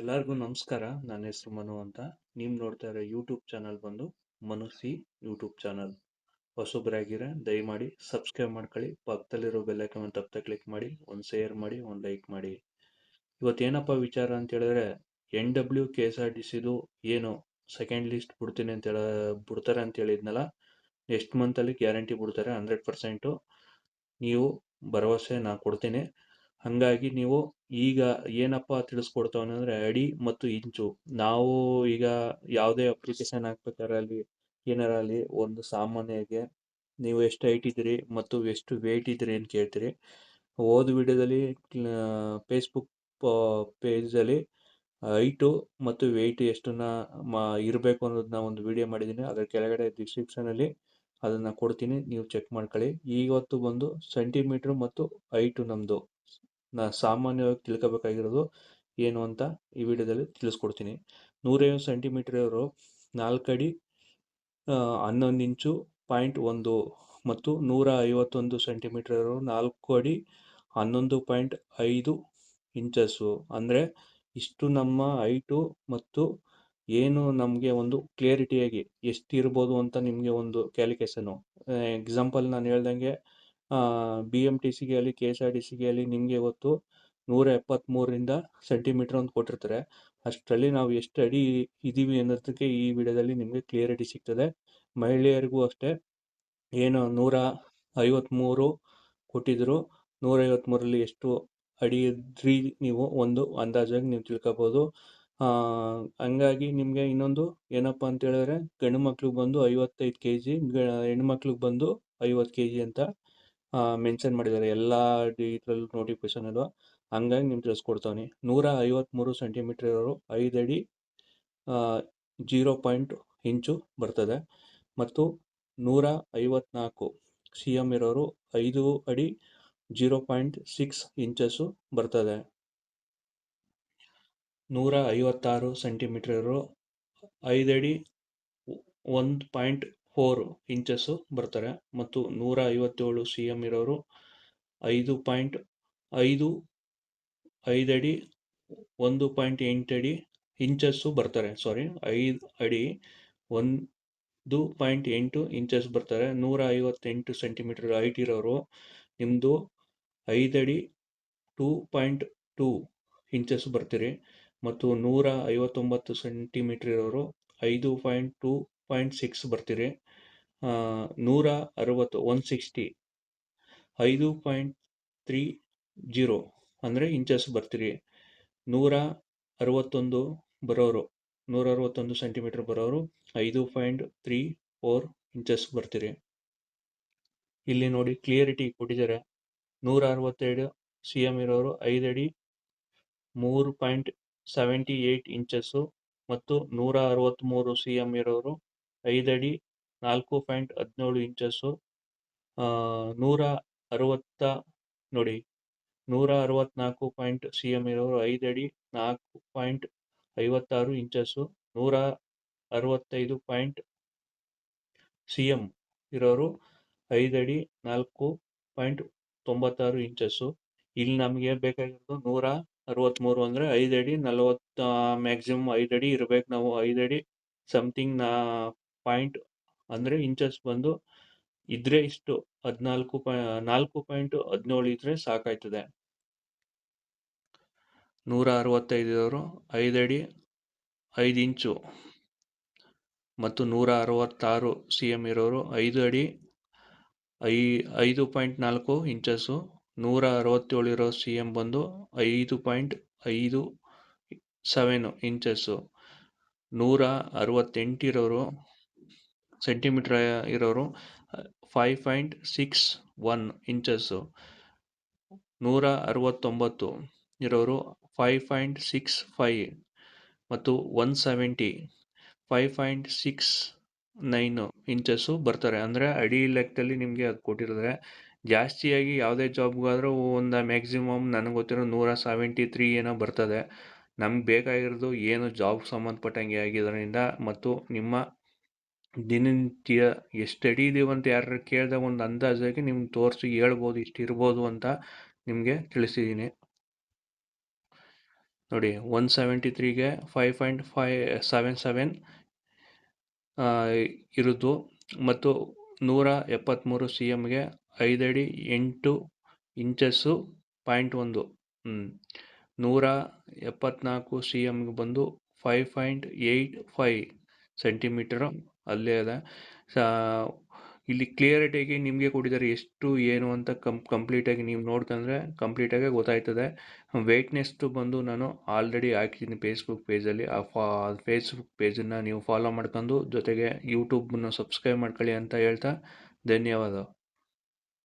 ಎಲ್ಲರಿಗೂ ನಮಸ್ಕಾರ. ನನ್ನ ಹೆಸರು ಮನು ಅಂತ. ನೀವು ನೋಡ್ತಾ ಇರೋ ಯೂಟ್ಯೂಬ್ ಚಾನಲ್ ಬಂದು ಮನು ಸಿ ಯೂಟ್ಯೂಬ್ ಚಾನಲ್ ಹೊಸೊಬ್ಬರಾಗಿರ ದಯಮಾಡಿ ಸಬ್ಸ್ಕ್ರೈಬ್ ಮಾಡ್ಕೊಳ್ಳಿ. ಪಕ್ಕದಲ್ಲಿರೋ ಬೆಲ್ಲೈಕನ್ ತಪ್ಪದೆ ಕ್ಲಿಕ್ ಮಾಡಿ, ಒಂದು ಶೇರ್ ಮಾಡಿ, ಒಂದು ಲೈಕ್ ಮಾಡಿ. ಇವತ್ತೇನಪ್ಪ ವಿಚಾರ ಅಂತ ಹೇಳಿದ್ರೆ N W K S R T C ಏನು ಸೆಕೆಂಡ್ ಲಿಸ್ಟ್ ಬಿಡ್ತೀನಿ ಅಂತ ಹೇಳ, ಬಿಡ್ತಾರೆ ಅಂತ ಹೇಳಿದ್ನಲ್ಲ ನೆಕ್ಸ್ಟ್ ಮಂತಲ್ಲಿ ಗ್ಯಾರಂಟಿ ಬಿಡ್ತಾರೆ ಹಂಡ್ರೆಡ್ ಪರ್ಸೆಂಟು ನೀವು ಭರವಸೆ ನಾನು ಕೊಡ್ತೀನಿ. ಹಾಗಾಗಿ ನೀವು ಈಗ ಏನಪ್ಪ ತಿಳಿಸ್ಕೊಡ್ತಾವನೆ ಅಂದ್ರೆ ಅಡಿ ಮತ್ತು ಇಂಚು. ನಾವು ಈಗ ಯಾವುದೇ ಅಪ್ಲಿಕೇಶನ್ ಹಾಕ್ಬೇಕಾದ್ರೆ ಅಲ್ಲಿ ಏನಾರ ಅಲ್ಲಿ ಒಂದು ಸಾಮಾನ್ಯಗೆ ನೀವು ಎಷ್ಟು ಹೈಟ್ ಇದ್ದೀರಿ ಮತ್ತು ಎಷ್ಟು ವೇಟ್ ಇದ್ದೀರಿ ಅಂತ ಕೇಳ್ತೀರಿ. ಹೋದ ವಿಡಿಯೋದಲ್ಲಿ ಫೇಸ್ಬುಕ್ ಪೇಜಲ್ಲಿ ಹೈಟು ಮತ್ತು ವೆಯ್ಟ್ ಎಷ್ಟನ್ನ ಮಾ, ಇರಬೇಕು ಅನ್ನೋದನ್ನ ಒಂದು ವಿಡಿಯೋ ಮಾಡಿದ್ದೀನಿ. ಅದರ ಕೆಳಗಡೆ ಡಿಸ್ಕ್ರಿಪ್ಷನಲ್ಲಿ ಅದನ್ನು ಕೊಡ್ತೀನಿ. ನೀವು ಚೆಕ್ ಮಾಡ್ಕೊಳ್ಳಿ. ಇವತ್ತು ಬಂದು ಸೆಂಟಿಮೀಟ್ರ್ ಮತ್ತು ಹೈಟು ನಮ್ಮದು ನಾ ಸಾಮಾನ್ಯವಾಗಿ ತಿಳ್ಕೋಬೇಕಾಗಿರೋದು ಏನು ಅಂತ ಈ ವಿಡಿಯೋದಲ್ಲಿ ತಿಳಿಸ್ಕೊಡ್ತೀನಿ. ನೂರೈವತ್ತು ಸೆಂಟಿಮೀಟರ್ ಇವರು ನಾಲ್ಕಡಿ ಹನ್ನೊಂದು ಇಂಚು ಪಾಯಿಂಟ್ ಒಂದು ಮತ್ತು ನೂರ ಐವತ್ತೊಂದು ಸೆಂಟಿಮೀಟರ್ ಇವರು ನಾಲ್ಕು ಅಡಿ ಹನ್ನೊಂದು ಪಾಯಿಂಟ್ ಐದು ಇಂಚಸ್ಸು. ಅಂದರೆ ಇಷ್ಟು ನಮ್ಮ ಹೈಟು ಮತ್ತು ಏನು ನಮಗೆ ಒಂದು ಕ್ಲಿಯರಿಟಿಯಾಗಿ ಎಷ್ಟಿರ್ಬೋದು ಅಂತ ನಿಮಗೆ ಒಂದು ಕ್ಯಾಲ್ಕುಲೇಷನು. ಎಕ್ಸಾಂಪಲ್ ನಾನು ಹೇಳ್ದಂಗೆ ಬಿ ಎಂ ಟಿ ಸಿಗೆ ಆಗಲಿ ಕೆ ಎಸ್ ಆರ್ ಟಿ ಸಿಗೆ ಆಗಲಿ ನಿಮಗೆ ಇವತ್ತು ನೂರ ಎಪ್ಪತ್ತ್ಮೂರರಿಂದ ಸೆಂಟಿಮೀಟ್ರ್ ಅಂತ ಕೊಟ್ಟಿರ್ತಾರೆ. ಅಷ್ಟರಲ್ಲಿ ನಾವು ಎಷ್ಟು ಅಡಿ ಇದ್ದೀವಿ ಅನ್ನೋದಕ್ಕೆ ಈ ವಿಡಿಯೋದಲ್ಲಿ ನಿಮಗೆ ಕ್ಲಿಯರಿಟಿ ಸಿಗ್ತದೆ. ಮಹಿಳೆಯರಿಗೂ ಅಷ್ಟೇ. ಏನು ನೂರ ಐವತ್ತ್ಮೂರು ಕೊಟ್ಟಿದ್ದರು ನೂರ ಐವತ್ತ್ಮೂರಲ್ಲಿ ಎಷ್ಟು ಅಡಿ ಇದ್ರಿ ನೀವು ಒಂದು ಅಂದಾಜಾಗಿ ನೀವು ತಿಳ್ಕೊಬೋದು. ಹಂಗಾಗಿ ನಿಮಗೆ ಇನ್ನೊಂದು ಏನಪ್ಪ ಅಂತ ಹೇಳಿದ್ರೆ ಗಂಡು ಮಕ್ಳಿಗೆ ಬಂದು ಐವತ್ತೈದು ಕೆ ಜಿ ಹೆಣ್ಮಕ್ಳಿಗೆ ಬಂದು ಐವತ್ತು ಕೆ ಜಿ ಅಂತ ಮೆನ್ಷನ್ ಮಾಡಿದ್ದಾರೆ. ಎಲ್ಲ ನೋಟಿಫಿಕೇಶನ್ ಅಲ್ವಾ? ಹಂಗಾಗಿ ನಿಮ್ಗೆ ತಿಳಿಸ್ಕೊಡ್ತಾನೆ ನೂರ ಐವತ್ತ್ಮೂರು ಸೆಂಟಿಮೀಟರ್ ಇರೋರು ಐದು ಅಡಿ ಜೀರೋ ಪಾಯಿಂಟ್ ಇಂಚು ಬರ್ತದೆ. ಮತ್ತು ನೂರ ಐವತ್ನಾಲ್ಕು ಸಿ ಎಂ ಇರೋರು ಐದು ಅಡಿ, ಜೀರೋ ಪಾಯಿಂಟ್ ಸಿಕ್ಸ್ ಇಂಚಸ್ಸು ಬರ್ತದೆ. ನೂರ ಐವತ್ತಾರು ಸೆಂಟಿಮೀಟ್ರ್ ಇರೋರು ಐದು ಅಡಿ ಒಂದು ಪಾಯಿಂಟ್ ಫೋರ್ ಇಂಚಸ್ಸು ಬರ್ತಾರೆ. ಮತ್ತು ನೂರ ಐವತ್ತೇಳು ಸಿ ಎಂ ಇರೋರು ಐದು ಪಾಯಿಂಟ್ ಐದು ಐದಡಿ ಒಂದು ಪಾಯಿಂಟ್ ಎಂಟು ಅಡಿ ಇಂಚಸ್ಸು ಬರ್ತಾರೆ. ಸಾರಿ, ಐದು ಅಡಿ, ಒಂದು ಪಾಯಿಂಟ್ ಎಂಟು ಇಂಚಸ್ ಬರ್ತಾರೆ. ನೂರ ಐವತ್ತೆಂಟು ಸೆಂಟಿಮೀಟರ್ ಹೈಟ್ ಇರೋರು ನಿಮ್ಮದು ಐದಡಿ ಟೂ ಪಾಯಿಂಟ್ ಟೂ ಇಂಚಸ್ ಬರ್ತೀರಿ. ಮತ್ತು ನೂರ ಐವತ್ತೊಂಬತ್ತು ಸೆಂಟಿಮೀಟ್ರ್ ಇರೋರು ಐದು ಪಾಯಿಂಟ್ ಟೂ ಪಾಯಿಂಟ್ ಸಿಕ್ಸ್ ಬರ್ತೀರಿ. ನೂರ ಅರವತ್ತು ಒನ್ ಸಿಕ್ಸ್ಟಿ ಐದು ಪಾಯಿಂಟ್ ತ್ರೀ ಜೀರೋ ಅಂದರೆ ಇಂಚಸ್ ಬರ್ತೀರಿ. ನೂರ ಅರವತ್ತೊಂದು ಬರೋರು, ನೂರ ಅರವತ್ತೊಂದು ಸೆಂಟಿಮೀಟರ್ ಬರೋರು ಐದು ಪಾಯಿಂಟ್ ತ್ರೀ ಫೋರ್ ಇಂಚಸ್ ಬರ್ತೀರಿ. ಇಲ್ಲಿ ನೋಡಿ ಕ್ಲಿಯರಿಟಿ ಕೊಟ್ಟಿದ್ದಾರೆ. ನೂರ ಅರವತ್ತೆರಡು ಸಿ ಎಂ ಇರೋರು ಐದು ಅಡಿ, ಮೂರು ಪಾಯಿಂಟ್ ಸೆವೆಂಟಿ ಏಯ್ಟ್ ಇಂಚಸ್ಸು ಮತ್ತು ನೂರ ಅರವತ್ತ್ಮೂರು ಸಿ ಎಂ ಇರೋರು ಐದು ಅಡಿ ನಾಲ್ಕು ಪಾಯಿಂಟ್ ಹದಿನೇಳು ಇಂಚಸ್ಸು ನೂರ ಅರವತ್ತ ನೋಡಿ, ನೂರ ಅರವತ್ತ್ನಾಲ್ಕು ಪಾಯಿಂಟ್ ಸಿ ಎಂ ಇರೋರು ಐದು ಅಡಿ ನಾಲ್ಕು ಪಾಯಿಂಟ್ ಐವತ್ತಾರು ಇಂಚಸ್ಸು, ನೂರ ಅರವತ್ತೈದು ಪಾಯಿಂಟ್ ಸಿ ಎಂ ಇರೋರು ಐದು ಅಡಿ ನಾಲ್ಕು ಪಾಯಿಂಟ್ ತೊಂಬತ್ತಾರು ಇಂಚಸ್ಸು. ಇಲ್ಲಿ ನಮಗೆ ಬೇಕಾಗಿರೋದು ನೂರ ಅರವತ್ತ್ಮೂರು ಅಂದರೆ ಐದು ಅಡಿ ನಲವತ್ತು ಮ್ಯಾಕ್ಸಿಮಮ್ ಐದು ಅಡಿ ಇರಬೇಕು. ನಾವು ಐದು ಅಡಿ ಸಮಥಿಂಗ್ ನಾ ಪಾಯಿಂಟ್ ಅಂದರೆ ಇಂಚಸ್ ಬಂದು ಇದ್ರೆ ಇಷ್ಟು ಹದಿನಾಲ್ಕು ಪಾಯ್ ನಾಲ್ಕು ಪಾಯಿಂಟ್ ಹದಿನೇಳು ಇದ್ರೆ ಸಾಕಾಯ್ತದೆ. ನೂರ ಅರವತ್ತೈದವರು ಐದು ಅಡಿ ಐದು ಇಂಚು ಮತ್ತು ನೂರ ಅರವತ್ತಾರು ಸಿ ಎಂ ಇರೋರು ಐದು ಅಡಿ ಐ, ಐದು ಪಾಯಿಂಟ್ ನಾಲ್ಕು ಇಂಚಸ್ಸು ನೂರ ಅರವತ್ತೇಳು ಇರೋ ಸಿ ಎಂ ಬಂದು ಐದು ಪಾಯಿಂಟ್ ಐದು ಸೆವೆನು ಇಂಚಸ್ಸು ನೂರ ಅರವತ್ತೆಂಟಿರೋರು ಸೆಂಟಿಮೀಟ್ರ್ ಇರೋರು five point six one inches ನೂರ ಅರವತ್ತೊಂಬತ್ತು ಇರೋರು ಫೈವ್ ಪಾಯಿಂಟ್ ಸಿಕ್ಸ್ ಫೈ ಮತ್ತು one seventy five point six nine inches ಬರ್ತಾರೆ. ಅಂದರೆ ಅಡಿ ಲೆಕ್ಕದಲ್ಲಿ ನಿಮಗೆ ಅದು ಕೊಟ್ಟಿರ್ತಾರೆ. ಜಾಸ್ತಿಯಾಗಿ ಯಾವುದೇ ಜಾಬ್ಗಾದರೂ ಒಂದು ಮ್ಯಾಕ್ಸಿಮಮ್ ನನಗೆ ಗೊತ್ತಿರೋ ನೂರ ಸೆವೆಂಟಿ ತ್ರೀ ಏನೋ ಬರ್ತದೆ. ನಮ್ಗೆ ಬೇಕಾಗಿರೋದು ಏನು ಜಾಬ್ ಸಂಬಂಧಪಟ್ಟಂಗೆ ಆಗಿದ್ದರಿಂದ ಮತ್ತು ನಿಮ್ಮ ದಿನನಿತ್ಯ ಎಷ್ಟು ಅಡಿ ಇದೀವಂತ ಯಾರು ಕೇಳಿದಾಗ ಒಂದು ಅಂದಾಜಾಗಿ ನಿಮ್ಗೆ ತೋರಿಸಿ ಹೇಳ್ಬೋದು, ಇಷ್ಟು ಇರ್ಬೋದು ಅಂತ ನಿಮಗೆ ತಿಳಿಸಿದ್ದೀನಿ ನೋಡಿ, one seventy ತ್ರೀಗೆ five point five seven seven ಇರೋದು ಮತ್ತು ನೂರ ಎಪ್ಪತ್ತ್ಮೂರು ಸಿ ಎಮ್ಗೆ ಐದಡಿ ಎಂಟು ಇಂಚಸ್ಸು ಪಾಯಿಂಟ್ ಒಂದು ನೂರ ಎಪ್ಪತ್ನಾಲ್ಕು ಸಿ ಎಮ್ಗೆ ಬಂದು five point eight five centimetre ಅಲ್ಲೇ ಇದೆ ಇಲ್ಲಿ ಕ್ಲಿಯರಿಟಿಯಾಗಿ ನಿಮಗೆ ಕೊಟ್ಟಿದ್ದಾರೆ ಎಷ್ಟು, ಏನು ಅಂತ ಕಂ ಕಂಪ್ಲೀಟಾಗಿ ನೀವು ನೋಡ್ಕೊಂಡ್ರೆ ಕಂಪ್ಲೀಟಾಗಿ ಗೊತ್ತಾಯ್ತದೆ. ವೆಯ್ಟ್ನೆಸ್ಟು ಬಂದು ನಾನು ಆಲ್ರೆಡಿ ಹಾಕಿದ್ದೀನಿ ಫೇಸ್ಬುಕ್ ಪೇಜಲ್ಲಿ ಆ ಫಾ ಫೇಸ್ಬುಕ್ ಪೇಜನ್ನು ನೀವು ಫಾಲೋ ಮಾಡ್ಕೊಂಡು ಜೊತೆಗೆ ಯೂಟ್ಯೂಬನ್ನು ಸಬ್ಸ್ಕ್ರೈಬ್ ಮಾಡ್ಕೊಳ್ಳಿ ಅಂತ ಹೇಳ್ತಾ ಧನ್ಯವಾದ.